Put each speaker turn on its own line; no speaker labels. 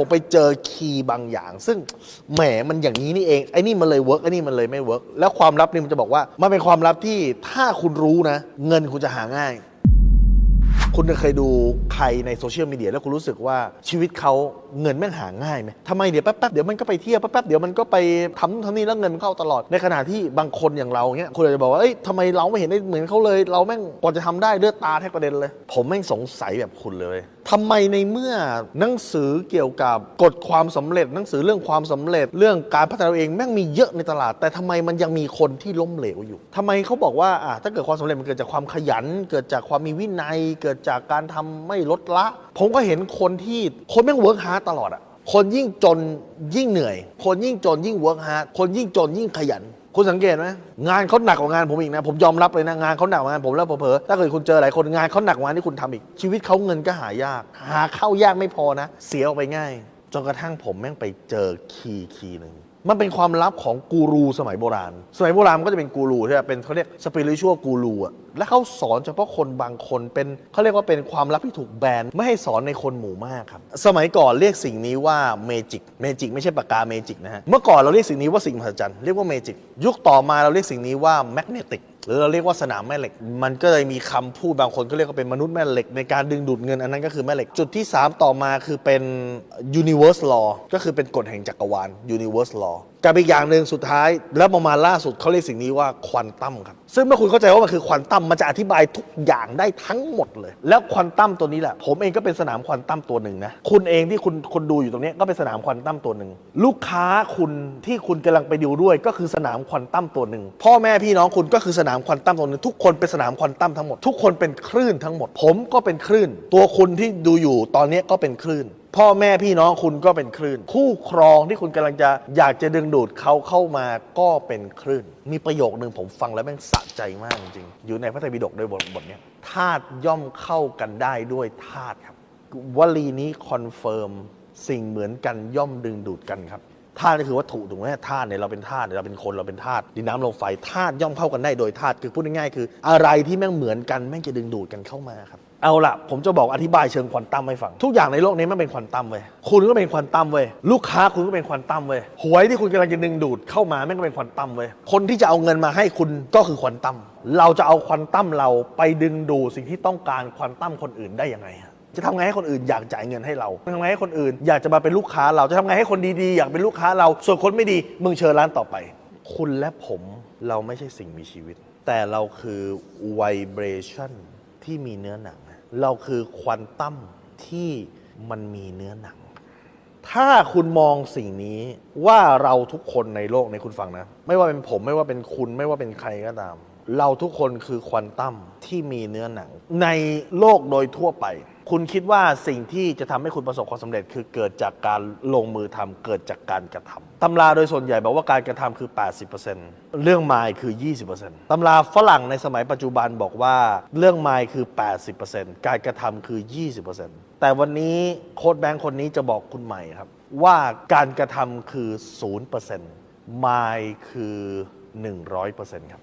ผมไปเจอคีย์บางอย่าง ซึ่งแหมมันอย่างนี้นี่เองไอ้นี่มันเลยเวิร์กไอ้นี่มันเลยไม่เวิร์กแล้วความลับนี่มันจะบอกว่ามันเป็นความลับที่ถ้าคุณรู้นะ เงินคุณจะหาง่าย คุณเคยดูใครในโซเชียลมีเดียแล้วคุณรู้สึกว่าชีวิตเขาเงินแม่งหาง่ายไหมทำไมเดี๋ยวแป๊บๆเดี๋ยวมันก็ไปเที่ยวแป๊บๆเดี๋ยวมันก็ไปทำนู่นทำนี่แล้วเงินมันเข้าตลอดในขณะที่บางคนอย่างเราเนี้ยคุณอาจจะบอกว่าเอ้ยทำไมเราไม่เห็นได้เหมือนเขาเลย เราแม่งกว่าจะทำได้เลือดตาแทบกระเด็นเลย ผมแม่งสงสัยแบบคุณเลย ทำไมในเมื่อหนังสือเกี่ยวกับกฎความสำเร็จ หนังสือเรื่องความสำเร็จ เรื่องการพัฒนาตัวเองแม่งมีเยอะในตลาด แต่ทำไมมันยังมีคนที่ล้มเหลวอยู่ทำไมเขาบอกว่าอะถ้าเกิดความสำเร็จมันเกิดจากความขยัน เกิดจากความมีวินัย เกิดจากการทำไม่ลดละ ผมก็เห็นคนที่คนแม่งเวิร์กฮาร์ดตลอดอะคนยิ่งจนยิ่งเหนื่อย คนยิ่งจนยิ่งเวิร์กฮาร์ดคนยิ่งจนยิ่งขยัน คุณสังเกตไหมงานเขาหนักกว่างานผมอีกนะ ผมยอมรับเลยนะงานเขาหนักกว่างานผมแล้วเผลอๆถ้าเกิดคุณเจอหลายคนงานเขาหนักกว่างานที่คุณทำอีก ชีวิตเขาเงินก็หายาก หาเข้ายากไม่พอนะ เสียออกไปง่าย จนกระทั่งผมแม่งไปเจอคีย์คีย์หนึ่งมันเป็นความลับของกูรูสมัยโบราณ สมัยโบราณมันก็จะเป็นกูรูใช่ไหมเป็นเขาเรียกสปิริชวลกูรูอะ และเขาสอนเฉพาะคนบางคนเป็นเขาเรียกว่าเป็นความลับที่ถูกแบนไม่ให้สอนในคนหมู่มากครับ สมัยก่อนเรียกสิ่งนี้ว่าเมจิกเมจิกไม่ใช่ปากกาเมจิกนะฮะเมื่อก่อนเราเรียกสิ่งนี้ว่าสิ่งมหัศจรรย์เรียกว่าเมจิกยุคต่อมาเราเรียกสิ่งนี้ว่าแมกเนติกหรือเราเรียกว่าสนามแม่เหล็ก มันก็เลยมีคำพูดบางคนก็เรียกว่าเป็นมนุษย์แม่เหล็ก ในการดึงดูดเงินอันนั้นก็คือแม่เหล็ก จุดที่ 3 ต่อมาคือเป็น universe law ก็คือเป็นกฎแห่งจักรวาล universe law กับอีกอย่างหนึ่งสุดท้าย แล้วประมาณล่าสุดเขาเรียกสิ่งนี้ว่าควอนตัมครับ ซึ่งเมื่อคุณเข้าใจว่ามันคือควอนตัมมันจะอธิบายทุกอย่างได้ทั้งหมดเลย แล้วควอนตัมตัวนี้แหละ ผมเองก็เป็นสนามควอนตัมตัวหนึ่งนะ คุณเองที่คุณคุณดูอยู่ตรงนี้ก็เป็นสนามควอนตัมตัวหนึ่งลูกค้าคุณที่คุณกำลังไปดูด้วย ก็คือสนามควอนตัมตัวหนึ่งพ่อแม่พี่น้องคุณก็คือสนามควอนตัมตัวหนึ่งทุกคนเป็นสนามควอนตัมทั้งหมดทุกคนเป็นคลื่นทั้งหมด ผมก็เป็นคลื่น ตัวคุณที่ดูอยู่ตอนนี้ก็เป็นคลื่น พ่อแม่พี่น้องคุณก็เป็นคลื่น คู่ครองที่คุณกำลังจะอยากจะดึงดูดเขาเข้ามาก็เป็นคลื่น มีประโยคนึงผมฟังแล้วแม่งสะใจมากจริงๆอยู่ในพระไตรปิฎกด้วยบทบทเนี้ยธาตุย่อมเข้ากันได้ด้วยธาตุครับวลีนี้คอนเฟิร์มสิ่งเหมือนกันย่อมดึงดูดกันครับ ธาตุก็คือวัตถุถูกไหมธาตุเนี่ยเราเป็นธาตุเราเป็นคนเราเป็นธาตุดินน้ำลมไฟธาตุย่อมเข้ากันได้โดยธาตุคือพูดง่ายๆคือ อะไรที่แม่งเหมือนกันแม่งจะดึงดูดกันเข้ามาครับเอาละผมจะบอกอธิบายเชิงควอนตัมให้ฟัง ทุกอย่างในโลกนี้มันเป็นควอนตัมเว้ยคุณก็เป็นควอนตัมเว้ยลูกค้าคุณก็เป็นควอนตัมเว้ยหวยที่คุณกำลังจะดึงดูดเข้ามาแม่งก็เป็นควอนตัมเว้ยคนที่จะเอาเงินมาให้คุณก็คือควอนตัมเราจะเอาควอนตัมเราไปดึงดูดสิ่งที่ต้องการควอนตัมคนอื่นได้ยังไง จะทำไงให้คนอื่นอยากจ่ายเงินให้เราทำไงให้คนอื่น อยากจะมาเป็นลูกค้าเราจะทำไงให้คนดีๆ อยากเป็นลูกค้าเรา ส่วนคนไม่ดีมึงเชิญร้านต่อไป คุณและผมเราไม่ใช่สิ่งมีชีวิต แต่เราคือไวเบรชั่นที่มีเนื้อหนัง เราคือควอนตัมที่มันมีเนื้อหนัง ถ้าคุณมองสิ่งนี้ว่าเราทุกคนในโลกในคุณฟังนะ ไม่ว่าเป็นผมไม่ว่าเป็นคุณไม่ว่าเป็นใครก็ตาม เราทุกคนคือควอนตัมที่มีเนื้อหนัง ในโลกโดยทั่วไป คุณคิดว่าสิ่งที่จะทำให้คุณประสบความสำเร็จ คือเกิดจากการลงมือทำเกิดจากการกระทำตำราโดยส่วนใหญ่บอกว่าการกระทำคือ 80%เรื่องไมายคือ 20%ตำราฝรั่งในสมัยปัจจุบันบอกว่าเรื่องไมายคือ 80%การกระทำคือ 20%แต่วันนี้โค้ดแบงค์คนนี้จะบอกคุณใหม่ครับ ว่าการกระทำคือ 0%ไมายคือ 100%ครับ